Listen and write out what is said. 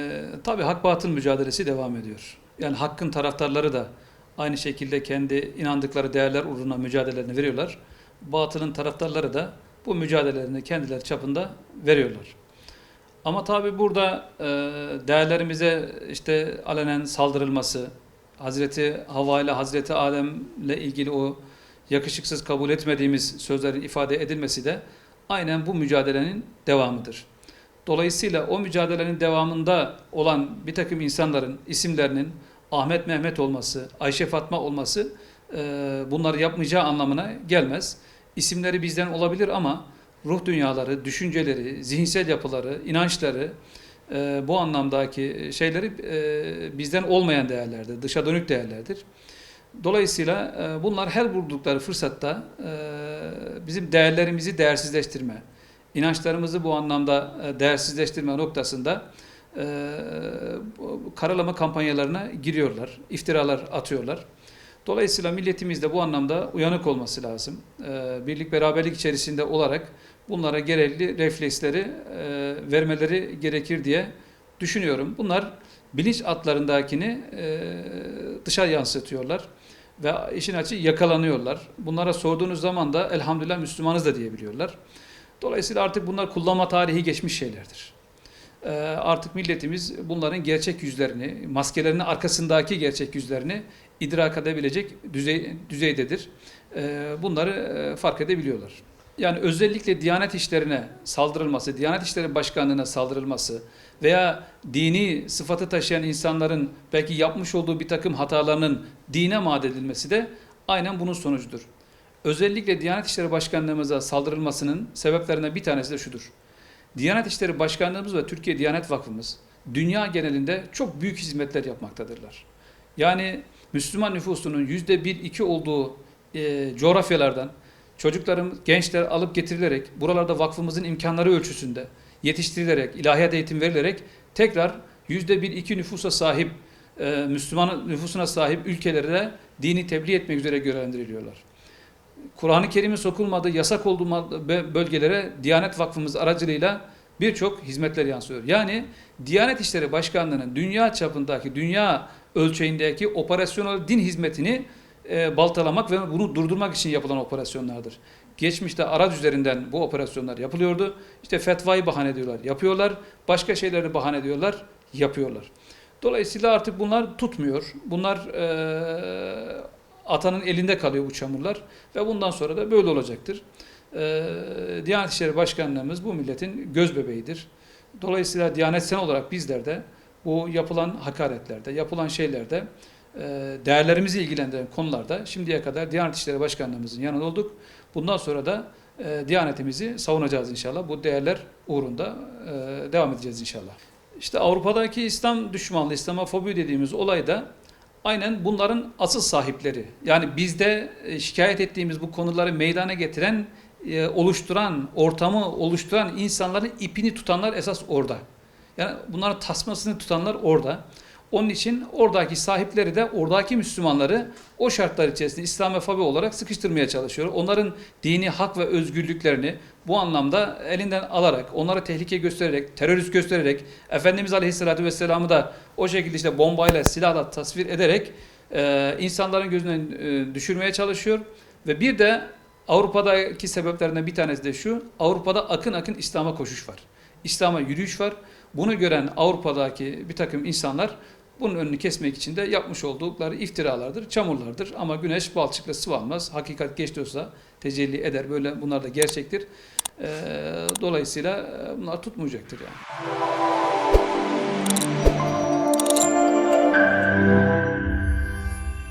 Ee, tabii hak batıl mücadelesi devam ediyor. Yani hakkın taraftarları da aynı şekilde kendi inandıkları değerler uğruna mücadelelerini veriyorlar. Batılın taraftarları da bu mücadelelerini kendileri çapında veriyorlar. Ama tabii burada e, değerlerimize işte alenen saldırılması, Hazreti Havva ile Hazreti Adem'le ilgili o yakışıksız kabul etmediğimiz sözlerin ifade edilmesi de aynen bu mücadelenin devamıdır. Dolayısıyla o mücadelenin devamında olan bir takım insanların isimlerinin Ahmet Mehmet olması, Ayşe Fatma olması e, bunları yapmayacağı anlamına gelmez. İsimleri bizden olabilir ama ruh dünyaları, düşünceleri, zihinsel yapıları, inançları e, bu anlamdaki şeyleri e, bizden olmayan değerlerdir, dışa dönük değerlerdir. Dolayısıyla e, bunlar her buldukları fırsatta e, bizim değerlerimizi değersizleştirme, inançlarımızı bu anlamda e, değersizleştirme noktasında e, karalama kampanyalarına giriyorlar, iftiralar atıyorlar. Dolayısıyla milletimiz de bu anlamda uyanık olması lazım. E, Birlik beraberlik içerisinde olarak bunlara gerekli refleksleri vermeleri gerekir diye düşünüyorum. Bunlar bilinç atlarındakini dışa yansıtıyorlar ve işin açı yakalanıyorlar. Bunlara sorduğunuz zaman da elhamdülillah Müslümanız da diyebiliyorlar. Dolayısıyla artık bunlar kullanma tarihi geçmiş şeylerdir. Ee, Artık milletimiz bunların gerçek yüzlerini, maskelerinin arkasındaki gerçek yüzlerini idrak edebilecek düzey, düzeydedir. Ee, Bunları e, fark edebiliyorlar. Yani özellikle Diyanet işlerine saldırılması, Diyanet İşleri Başkanlığı'na saldırılması veya dini sıfatı taşıyan insanların belki yapmış olduğu bir takım hatalarının dine mal edilmesi de aynen bunun sonucudur. Özellikle Diyanet İşleri Başkanlığımıza saldırılmasının sebeplerinden bir tanesi de şudur. Diyanet İşleri Başkanlığımız ve Türkiye Diyanet Vakfımız dünya genelinde çok büyük hizmetler yapmaktadırlar. Yani Müslüman nüfusunun yüzde bir iki olduğu e, coğrafyalardan çocuklarım, gençler alıp getirilerek buralarda vakfımızın imkanları ölçüsünde yetiştirilerek, ilahiyat eğitim verilerek tekrar yüzde bir iki nüfusa sahip e, Müslüman nüfusuna sahip ülkelere dini tebliğ etmek üzere görevlendiriliyorlar. Kur'an-ı Kerim'in sokulmadığı, yasak olduğu bölgelere Diyanet Vakfımız aracılığıyla birçok hizmetler yansıyor. Yani Diyanet İşleri Başkanlığı'nın dünya çapındaki, dünya ölçeğindeki operasyonel din hizmetini e, baltalamak ve bunu durdurmak için yapılan operasyonlardır. Geçmişte araç üzerinden bu operasyonlar yapılıyordu. İşte fetvayı bahane ediyorlar, yapıyorlar. Başka şeyleri bahane ediyorlar, yapıyorlar. Dolayısıyla artık bunlar tutmuyor. Bunlar e, atanın elinde kalıyor bu çamurlar ve bundan sonra da böyle olacaktır. Ee, Diyanet İşleri Başkanlığımız bu milletin göz bebeğidir. Dolayısıyla Diyanetsel olarak bizler de bu yapılan hakaretlerde, yapılan şeylerde e, değerlerimizi ilgilendiren konularda şimdiye kadar Diyanet İşleri Başkanlığımızın yanında olduk. Bundan sonra da e, Diyanetimizi savunacağız inşallah. Bu değerler uğrunda e, devam edeceğiz inşallah. İşte Avrupa'daki İslam düşmanlığı, İslamofobi dediğimiz olayda aynen bunların asıl sahipleri. Yani bizde e, şikayet ettiğimiz bu konuları meydana getiren, e, oluşturan, ortamı oluşturan insanların ipini tutanlar esas orada. Yani bunların tasmasını tutanlar orada. Onun için oradaki sahipleri de oradaki Müslümanları o şartlar içerisinde İslamofobi olarak sıkıştırmaya çalışıyor. Onların dini hak ve özgürlüklerini bu anlamda elinden alarak, onlara tehlike göstererek, terörist göstererek, Efendimiz Aleyhisselatü Vesselam'ı da o şekilde işte bombayla, silahla tasvir ederek e, insanların gözünden e, düşürmeye çalışıyor. Ve bir de Avrupa'daki sebeplerinden bir tanesi de şu, Avrupa'da akın akın İslam'a koşuş var. İslam'a yürüyüş var. Bunu gören Avrupa'daki bir takım insanlar bunun önünü kesmek için de yapmış oldukları iftiralardır, çamurlardır. Ama güneş balçıkla sıvanmaz. Hakikat geç de tecelli eder. Böyle bunlar da gerçektir. Ee, dolayısıyla bunlar tutmayacaktır yani.